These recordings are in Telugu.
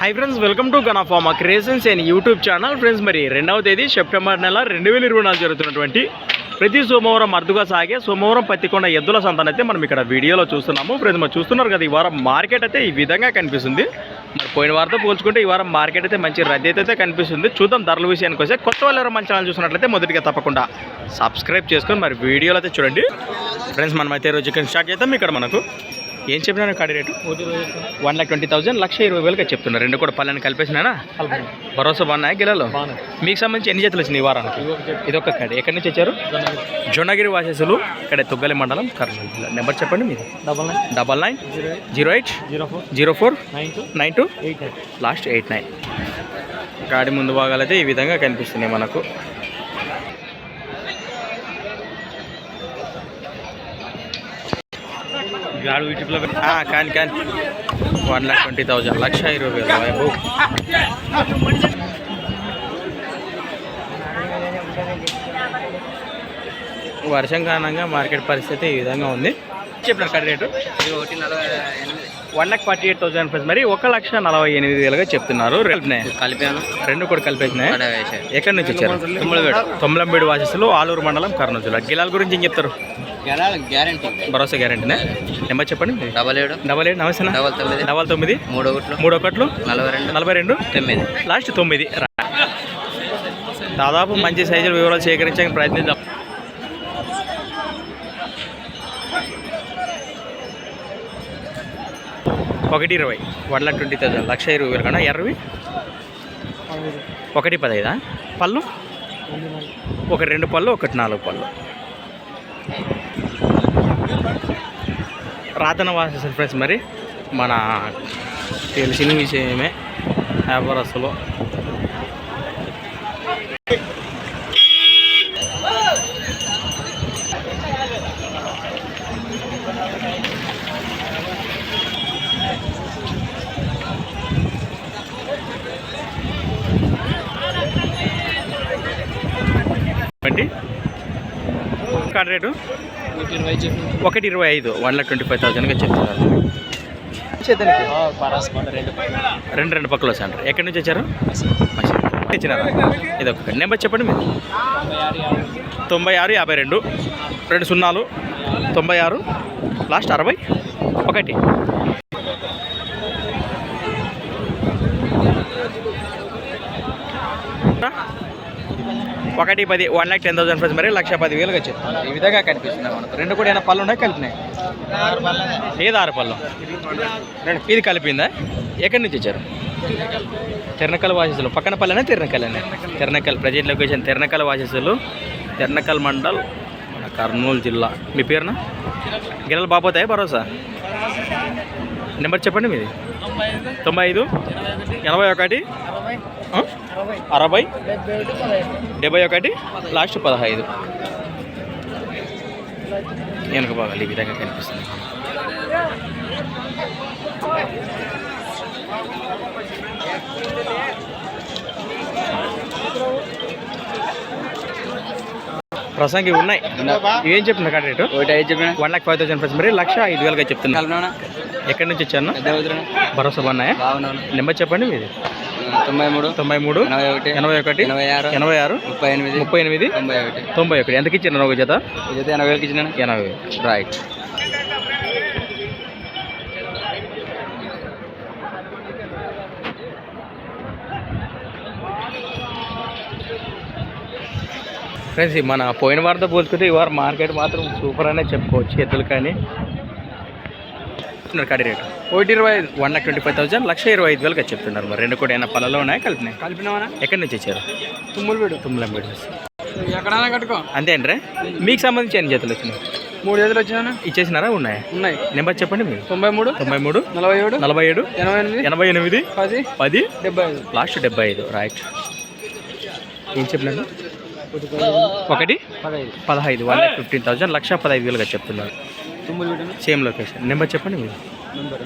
High friends welcome to గనాఫామా creations and YouTube channel friends మరి రెండవ తేదీ సెప్టెంబర్ నెల రెండు వేల ఇరవై నాలుగు జరుగుతున్నటువంటి ప్రతి సోమవారం అరుదుగా సాగే సోమవారం పత్తికొండ ఎద్దుల సంతానం అయితే మనం ఇక్కడ వీడియోలో చూస్తున్నాము. ఫ్రెండ్స్ మరి చూస్తున్నారు కదా ఈ వారం మార్కెట్ అయితే ఈ విధంగా కనిపిస్తుంది. మరి పోయిన వారంతో పోల్చుకుంటే ఈ వారం మార్కెట్ అయితే మంచి రద్దీ అయితే కనిపిస్తుంది. చూద్దాం ధరల విషయానికి వస్తే కొత్త వాళ్ళు ఎవరైనా మన ఛానల్ చూసినట్లయితే మొదటిగా తప్పకుండా సబ్స్క్రైబ్ చేసుకొని మరి వీడియోలో అయితే చూడండి. ఫ్రెండ్స్ మనం అయితే రోజు ఇక్కడ స్టార్ట్ చేద్దాం. ఇక్కడ మనకు ఏం చెప్పినాను కాడి rate? One lakh twenty thousand లక్ష ఇరవై వేలుగా చెప్తున్నారు. రెండు కూడా పళ్ళని కలిపేసినానా? భరోసా బాగున్నాయా గిలాలు మీకు సంబంధించి ఎన్ని జతలు వచ్చినాయి ఈ వారానికి? ఇది ఒక కాడి. ఎక్కడి నుంచి వచ్చారు? జొన్నగిరి. వాసేసులు ఇక్కడ తుగ్గలి మండలం కర్నూలు జిల్లా. నెంబర్ చెప్పండి మీది. Double nine. Double nine zero eight. Zero four. Zero four nine two. Nine two eight nine. Last eight nine. గాడి ముందు భాగాలైతే ఈ విధంగా కనిపిస్తున్నాయి మనకు. గాడు కానీ కానీ. One lakh twenty thousand. లక్ష ఇరవై వేలు. అబ్బో. వర్షం కారణంగా మార్కెట్ పరిస్థితి ఈ విధంగా ఉంది. చెప్పినారు కడి rate? One lakh forty eight thousand rupees మరి ఒక లక్ష నలభై ఎనిమిది వేలుగా చెప్తున్నారు కలిపాను? రెండు కూడా కలిపేసినాయి ఎక్కడి నుంచి వచ్చారు? తుమ్మలపేట. తొమ్మిలంబేడు వాసిస్తులు ఆలూరు మండలం కర్నూలు జిల్లా. గిలాల గురించి ఏం చెప్తారు? భరోసా గ్యారెంటీనే? నెంబర్ చెప్పండి. డబల్ ఏడు. డబల్ ఏడు నమస్తే డబల్ తొమ్మిది. డబల్ తొమ్మిది? మూడు ఒకట్లు. మూడు ఒకట్లు? నలభై రెండు. నలభై రెండు? తొమ్మిది. లాస్ట్ తొమ్మిది. దాదాపు మంచి సైజుల వివరాలు సేకరించడానికి ప్రయత్నిద్దాం. ఒకటి ఇరవై. One lakh twenty thousand. లక్ష ఇరవై వేలు కన్నా ఇరవై ఒకటి పదైదా? పళ్ళు? ఒకటి రెండు పళ్ళు ఒకటి నాలుగు పళ్ళు. రాతన వాసేసారు ఫ్రెండ్స్ మరి మన తెలిసిన విషయమే వ్యాపారస్తులు బట్టి రేటు? ఒకటి ఇరవై ఐదు వన్ లాక్ ట్వంటీ ఫైవ్ థౌసండ్గా చెప్తున్నారు రెండు రెండు రెండు పక్కలు వచ్చారు ఎక్కడి నుంచి వచ్చారు? ఇచ్చినారా? ఇది ఒక నెంబర్ చెప్పండి మీరు. తొంభై ఆరు యాభై రెండు. రెండు సున్నాలు. తొంభై ఆరు. లాస్ట్ అరవై. ఒకటి. ఒకటి పది one lakh ten thousand friends మరి లక్ష పది వేలుగా చెప్తాను ఈ విధంగా కనిపిస్తున్నాయి మనకు. రెండు కూడా ఏమైనా పళ్ళు ఉన్నాయి? కలిపినాయి? ఏది ఆరు పళ్ళు. ఇది కలిపిందా? ఎక్కడి నుంచి వచ్చారు? తిరణకల్ వాసస్సులు పక్కన పల్లెనే తిరణకల్లేనే తిరణకల్ ప్రజెంట్ లొకేషన్ తిరణకల్ వాసస్సులు తిరణకల్ మండల్ మన కర్నూలు జిల్లా. మీ పేరున? గిరలు బాపోతాయి? భరోసా? నెంబర్ చెప్పండి మీది. తొంభై ఐదు? ఎనభై ఒకటి? అరవై డెబ్బై ఒకటి లాస్ట్ పదహైదు. వెనుక భాగాలు ఈ విధంగా కనిపిస్తుంది ప్రసంగి ఉన్నాయి. ఏం చెప్తున్నా కాడ rate? One lakh five thousand మరి లక్ష ఐదు వేలుగా చెప్తున్నా ఎక్కడి నుంచి వచ్చాను భరోసా బాగున్నాయా? నెంబర్ చెప్పండి మీది. తొంభై మూడు తొంభై మూడు ఎనభై ఒకటి ఎనభై ఒకటి ఎనభై ఆరు ఎనభై ఆరు ముప్పై ఎనిమిది ముప్పై ఎనిమిది తొంభై ఒకటి. తొంభై ఒకటి. ఎంతకి ఇచ్చిన ఒక జత? ఇదైతే ఎనభై వేలకి ఇచ్చిన ఎనభై రైట్ ఫ్రెండ్స్ మన పోయిన వారితో పోల్చుకుంటే ఈ వారం మార్కెట్ మాత్రం సూపర్ అనే చెప్పుకోవచ్చు ఎద్దులు కానీ. కడి రేటు. ఒకటి ఇరవై ఐదు. One lakh twenty five thousand లక్ష ఇరవై ఐదు వేలుగా చెప్తున్నారు మరి. రెండు కూడా ఏమైనా పళ్ళలో ఉన్నాయా కలిపినాయి కలిపినావా? ఎక్కడి నుంచి వచ్చారు తుమ్ములు వీడు తుమ్మలం పెట్టి ఎక్కడైనా కట్టుకో. అంతే అండి మీకు సంబంధించి ఎన్ని జతలు వచ్చినాయి? మూడు ఎదురు వచ్చినా ఇచ్చేసినారా? ఉన్నాయా? ఉన్నాయి. నెంబర్ చెప్పండి మీరు. తొంభై మూడు తొంభై మూడు నలభై ఏడు నలభై ఏడు ఎనభై ఎనిమిది ఎనభై ఎనిమిది పది పది డెబ్బై ఐదు. లాస్ట్ డెబ్బై ఐదు. రైట్. ఏం చెప్పినారు? ఒకటి పదహైదు. పదహైదు. వన్ ఫిఫ్టీన్ థౌసండ్ లక్ష పదహైదు వేలుగా చెప్తున్నారు. Same location. నెంబర్ చెప్పండి మీరు. నెంబర్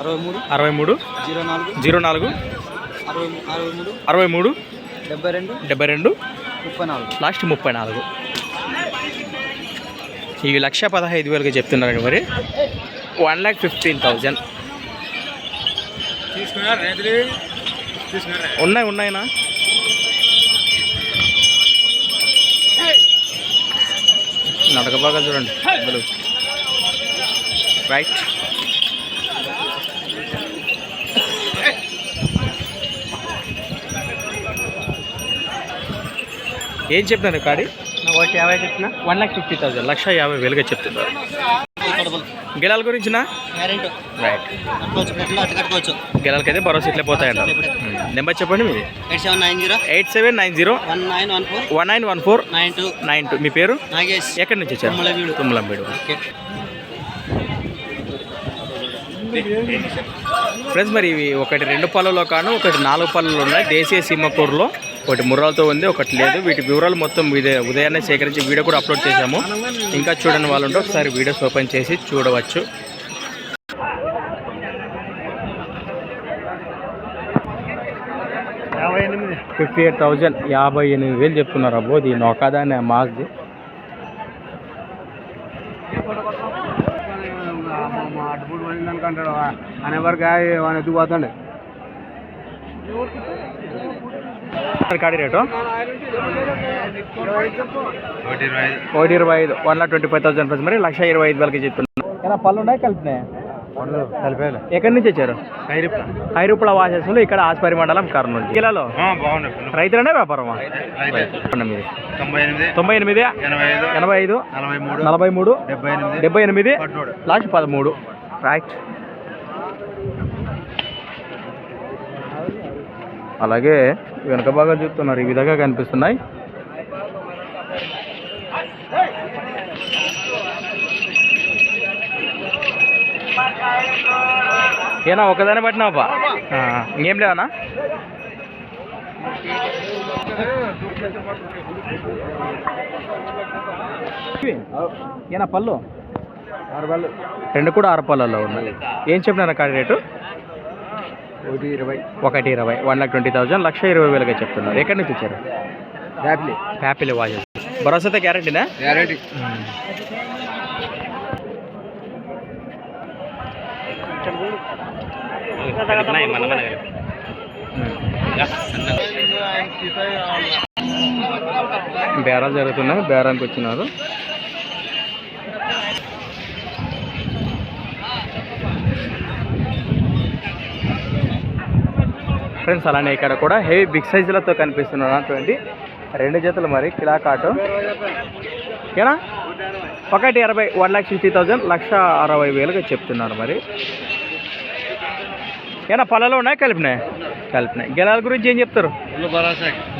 అరవై మూడు అరవై మూడు జీరో నాలుగు జీరో నాలుగు అరవై అరవై మూడు అరవై మూడు డెబ్బై రెండు డెబ్బై రెండు ముప్పై నాలుగు. లాస్ట్ ముప్పై నాలుగు. ఇవి లక్ష పదహైదు వేలుగా చెప్తున్నారండి మరి. One lakh fifteen thousand. ఉన్నాయి ఉన్నాయినా? నడక బాగా చూడండి. రైట్ ఏం చెప్తున్నారు కాడి? ఒకటి యాభై చెప్పిన వన్ లాక్ ఫిఫ్టీ థౌసండ్. లక్ష యాభై వేలుగా చెప్తున్నారు. గిలాల గురించిన? గ్యారెంటీ. రైట్ గిలాలకైతే భరోసా ఇట్లే పోతాయంట. నెంబర్ చెప్పండి మీది. Eight seven nine zero. Eight seven nine zero. One nine one four. One nine one four. Nine two. Nine two. మీ పేరు? నాగేష్. ఎక్కడి నుంచి వచ్చారు. తుమ్మలంబీడు ఓకే. ఫ్రెండ్స్ మరి ఇవి ఒకటి రెండు పళ్ళలో కాను ఒకటి నాలుగు పళ్ళలో ఉన్నాయి. దేశీయ సీమకూరులో ఒకటి ముర్రాలతో ఉంది ఒకటి లేదు. వీటి వివరాలు మొత్తం ఇదే ఉదయాన్నే సేకరించి వీడియో కూడా అప్లోడ్ చేశాము. ఇంకా చూడని వాళ్ళు ఉంటే ఒకసారి వీడియోస్ ఓపెన్ చేసి చూడవచ్చు. ఫిఫ్టీ ఎయిట్ థౌజండ్ యాభై ఎనిమిది వేలు చెప్తున్నారు అబ్బో దీని ఒకదానే మాస్ది. పోయింది అంటాడు అనే వరకు ఆయన ఎత్తుకుపోతుండే కాడి రేటు? ఒకటి ఇరవై ఐదు. One lakh twenty five thousand friends మరి లక్ష ఇరవై ఐదు వేలకి చెప్తున్నారు ఏమైనా పళ్ళు ఉన్నాయి కలిపినాయి? ఎక్కడి నుంచి వచ్చారు? హైరూపుల వాసెస్లో ఇక్కడ ఆస్పరి మండలం కర్నూలు జిల్లాలో? బాగుంది. రైతులనే మీది తొంభై ఎనిమిది ఎనభై ఐదు నలభై మూడు డెబ్బై ఎనిమిది లాస్ట్ పదమూడు. రైట్ అలాగే వెనుక బాగా చూస్తున్నారు. ఈ విధంగా కనిపిస్తున్నాయి. ఏనా ఒకదాన్ని పట్టినావా? ఇంకేం లేవనా ఏనా పళ్ళు? రెండు కూడా ఆరు పళ్ళల్లో ఉన్నాయి. ఏం చెప్పినారు కాడి రేటు? ఒకటి ఇరవై. ఒకటి ఇరవై. వన్ లాక్ ట్వంటీ థౌసండ్ లక్ష ఇరవై వేలుగా చెప్తున్నారు. ఎక్కడి నుంచి వచ్చారు? యాప్లీ. హ్యాపీలీ వాచెస్ భరోసాతో గ్యారంటీనా గ్యారెంటీ బేరాలు జరుగుతున్నాయి. బేరానికి వచ్చినారు. ఫ్రెండ్స్ అలానే ఇక్కడ కూడా హెవీ బిగ్ సైజులతో కనిపిస్తున్నటువంటి రెండు జతలు మరి కిలా కాటు. ఏనా ఒకటి అరవై వన్ లాక్ సిక్స్టీ థౌజండ్ లక్ష అరవై వేలుగా చెప్తున్నారు మరి. ఏనా పొలాలు ఉన్నాయి కలిపినాయి? కలిపినాయి. గెలాల గురించి ఏం చెప్తారు?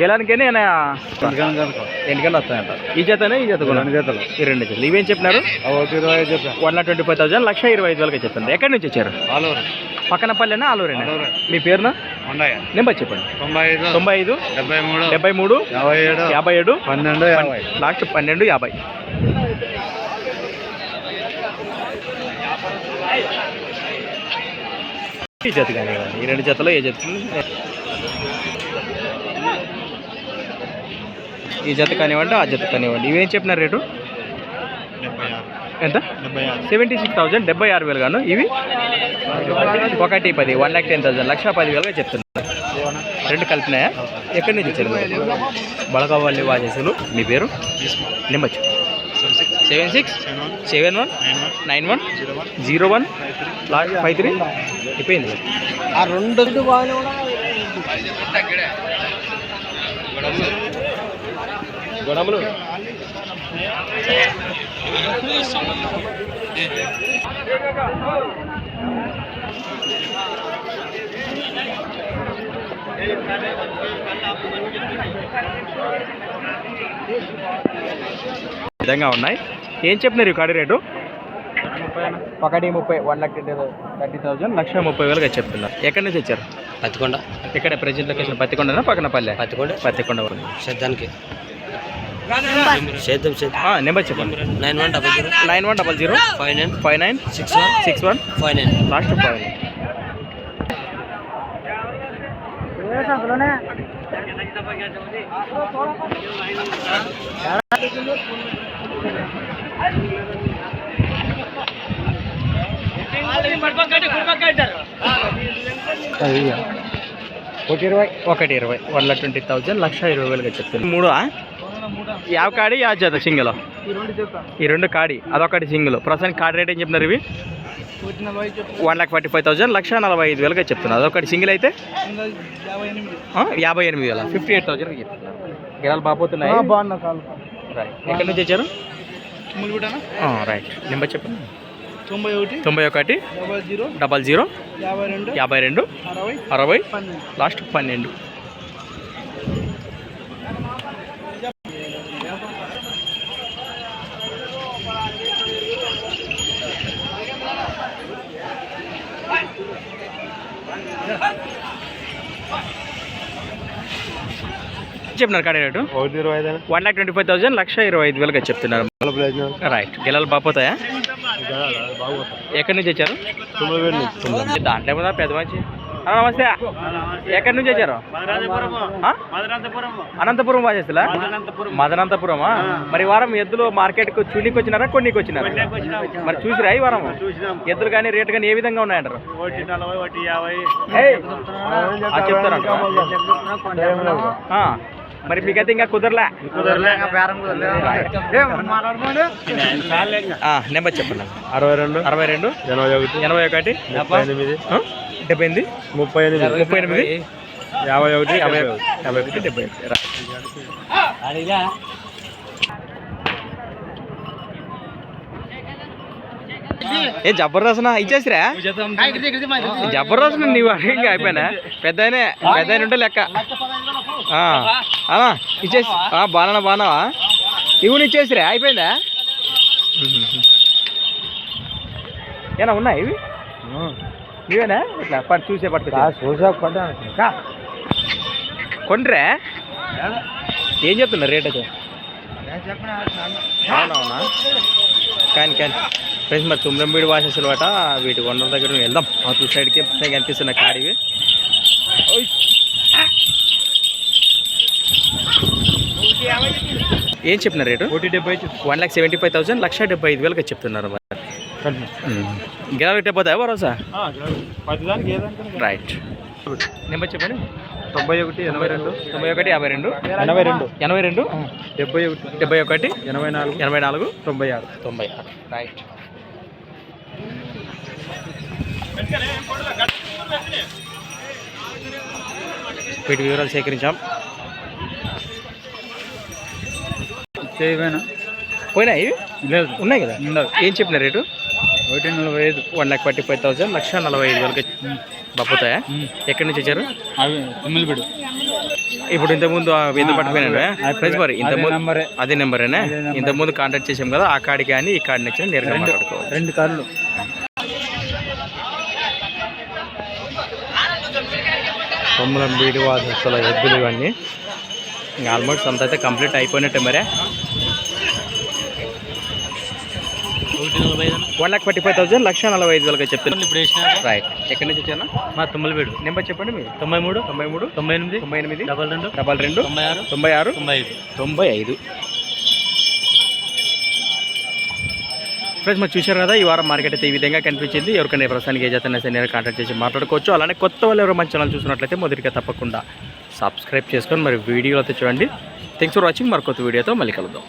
గెలానికి ఎన్నికలు వస్తాయంట. ఈ జతనే ఈ జత రెండు జతలు. ఈ రెండు జతలు. ఇవేం చెప్పినారు? One lakh twenty five thousand లక్ష ఇరవై ఐదు వేలకి చెప్తుంది. ఎక్కడి నుంచి వచ్చారు? ఆలూరు. పక్కన పల్లెనా ఆలూరేనా? ఆలూరే. మీ పేరున? నెంబర్ చెప్పండి. తొంభై ఐదు తొంభై ఐదు డెబ్బై మూడు డెబ్బై మూడు యాభై ఏడు యాభై ఏడు పన్నెండు యాభై. లాస్ట్ పన్నెండు యాభై. ఈ జత కానీ ఈ రెండు జతలో ఏ జత ఈ జత కానివ్వండి ఆ జత కానివ్వండి. ఇవేం చెప్పినారు రేటు? ఎంత? సెవెంటీ సిక్స్ థౌసండ్ డెబ్బై ఆరు వేలు గాను. ఇవి ఒకటి పది వన్ ల్యాక్ టెన్ థౌసండ్ లక్ష పది వేలుగా చెప్తున్నారు. రెండు కలిపినాయా? ఎక్కడి నుంచి వచ్చారు మీరు? బలకావల్లి వాచేసులు మీ పేరు? Number seven six seven one nine one zero one last five three అయిపోయింది ఆ రెండు గొడవలు. విధంగా ఉన్నాయి. ఏం చెప్పినారు ఈ కాడి రేటు? ఒకటి ముప్పై వన్ లాక్ థర్టీ థౌసండ్ లక్ష ముప్పై వేలుగా చెప్తున్నారు ఎక్కడి నుంచి వచ్చారు? పత్తికొండ. ఇక్కడ ప్రెజెంట్ లొకేషన్ పత్తికొండనా పక్కన పల్లె? పత్తికొండ. పత్తికొండ. వరకు. సేద్దాం ఆ, నెంబర్ చెప్పండి. Nine one double zero. Nine one double zero. Five nine. Five nine. Six one. Six one. Five nine. Last five ఒకటి ఇరవై ఒకటి ఇరవై. వన్ లాక్ ట్వంటీ థౌజండ్ లక్ష ఇరవై వేలుగా చెప్తాను మూడు యావ కాడి యా జత? సింగిల్. ఈ రెండు కాడి. అదొకటి సింగిల్. ప్రస్తుతానికి కార్డ్ రేట్ ఏం చెప్తున్నారు ఇవి? One lakh forty five thousand లక్ష నలభై ఐదు వేలుగా చెప్తున్నారు అదొకటి సింగిల్ అయితే? యాభై ఎనిమిది. వేల. ఫిఫ్టీ ఎయిట్ థౌసండ్ చెప్తున్నారు. గిరాలు రైట్ ఎక్కడి నుంచి వచ్చారు? రైట్ నెంబర్ చెప్పండి. తొంభై ఒకటి. తొంభై ఒకటి. డబల్ జీరో. డబల్ జీరో. యాభై రెండు. యాభై రెండు. అరవై. అరవై. లాస్ట్ పన్నెండు. చెప్తున్నారు కాడే rate? One lakh twenty five thousand లక్ష ఇరవై ఐదు వేలుగా చెప్తున్నారు. రైట్. గిలాలు బాపోతాయా ఎక్కడి నుంచి వచ్చారు? దాంట్లో ఏమన్నా పెద్ద మంచి ఆ, నమస్తే. ఎక్కడి నుంచి వచ్చారు? ఆ? అనంతపురం బాజేస్తులా మదనంతపురమా. మరి వారం ఎద్దులు మార్కెట్కు చూడీకి వచ్చినారా కొన్నికి వచ్చినారా? మరి చూసిరా ఈ వారం ఎద్దులు కానీ రేటు కానీ ఏ విధంగా ఉన్నాయంటారు? ఒకటి మరి మీకైతే ఇంకా కుదరలే. ఆ, నెంబర్ చెప్పండి. అరవై రెండు అరవై రెండు ఎనభై ఒకటి ఎనభై ఒకటి ముప్పై ఎనిమిది? డెబ్బై ఎనిమిది ముప్పై ఎనిమిది. ముప్పై ఎనిమిది యాభై ఒకటి. యాభై యాభై ఒకటి యాభై ఒకటి డెబ్బై ఒకటి. ఏ జబర్దస్త్ ఇచ్చేసిరా? జబర్దస్త్ నీవు ఇంకా అయిపోయినా. పెద్ద పెద్ద ఉంటే లెక్క. అలా ఇచ్చేసి బాగా బాగున్నావా ఇవి ఇచ్చేసిరా అయిపోయిందా? ఏనా ఉన్నాయి ఇవి? ఇవేనా? ఇట్లా పట్టు చూసే పట్టు చూసా పడ్డా కొండ్రే ఏం చెప్తున్నారు రేట్ అయితే? అవునవునా కానీ కానీ. ఫ్రెండ్స్ మరి తుమ్రంబీడి వాసేసులు అట వీటి వండల దగ్గర వెళ్దాం. ఆ టూ సైడ్కి కనిపిస్తున్న కాడివి. ఏం చెప్పిన రేటు? ఒకటి డెబ్బై one lakh seventy five thousand లక్ష డెబ్బై ఐదు వేలకి చెప్తున్నారు మరి. గిరా పెట్టిపోతాయా భరోసా? రైట్ నెంబర్ చెప్పండి. తొంభై ఒకటి ఎనభై రెండు. తొంభై ఒకటి యాభై రెండు. ఎనభై రెండు. ఎనభై రెండు? డెబ్బై ఒకటి. డెబ్బై ఒకటి? ఎనభై నాలుగు. ఎనభై నాలుగు? తొంభై ఆరు. తొంభై ఆరు. రైట్ వీటి వివరాలు సేకరించాం. చేయవేనా పోయినా ఇవి? లేదు. ఉన్నాయి కదా? ఉండదు ఏం చెప్పిన రేటు? ఒకటి నలభై ఐదు. One lakh forty five thousand. లక్ష నలభై ఐదు వరకు బప్పుతాయా? ఎక్కడి నుంచి వచ్చారు? అవి తిమ్మిలిపిడు ఇప్పుడు ఇంతకుముందు ఎందుకు పట్టుకుపోయినా ప్రైస్ మరి ఇంత ముందు నంబరే. అదే నెంబరేనా? అదే నెంబర్. ఇంత ముందు కాంటాక్ట్ చేసాం కదా ఆ కాడికి కానీ ఈ కాడి నుంచి నేరుగా మాట్లాడుకోవాలి రెండు కార్లు కొమ్మలం బీడి వాసస్తుల ఎద్దులు ఇవన్నీ. ఆల్మోస్ట్ అంత అయితే కంప్లీట్ అయిపోయినట్టే మరే. One lakh forty five thousand లక్ష నలభై ఐదు వేలకి చెప్తాను ఇప్పుడు రైట్ ఎక్కడి నుంచి వచ్చాను మా తుమ్మలపేడు. నెంబర్ చెప్పండి మీరు. తొంభై మూడు. తొంభై మూడు. తొంభై ఎనిమిది. తొంభై ఎనిమిది. డబల్ రెండు. డబల్ రెండు. తొంభై ఆరు. తొంభై ఆరు. తొంభై ఐదు. తొంభై ఐదు. ఫ్రెండ్స్ మరి చూశారు కదా ఈ వారం మార్కెట్ అయితే ఈ విధంగా కనిపించింది. ఎవరికైనా ప్రస్తుతానికి ఏ జాతర సరే నేను కాంటాక్ట్ చేసి మాట్లాడుకోవచ్చు. అలానే కొత్త వాళ్ళు ఎవరు మన ఛానల్ చూసినట్లయితే మొదటిగా తప్పకుండా సబ్స్క్రైబ్ చేసుకొని మరి వీడియోలు అయితే చూడండి. థ్యాంక్స్ ఫర్ వాచింగ్ మరి కొత్త వీడియోతో మళ్ళీ కలుద్దాం.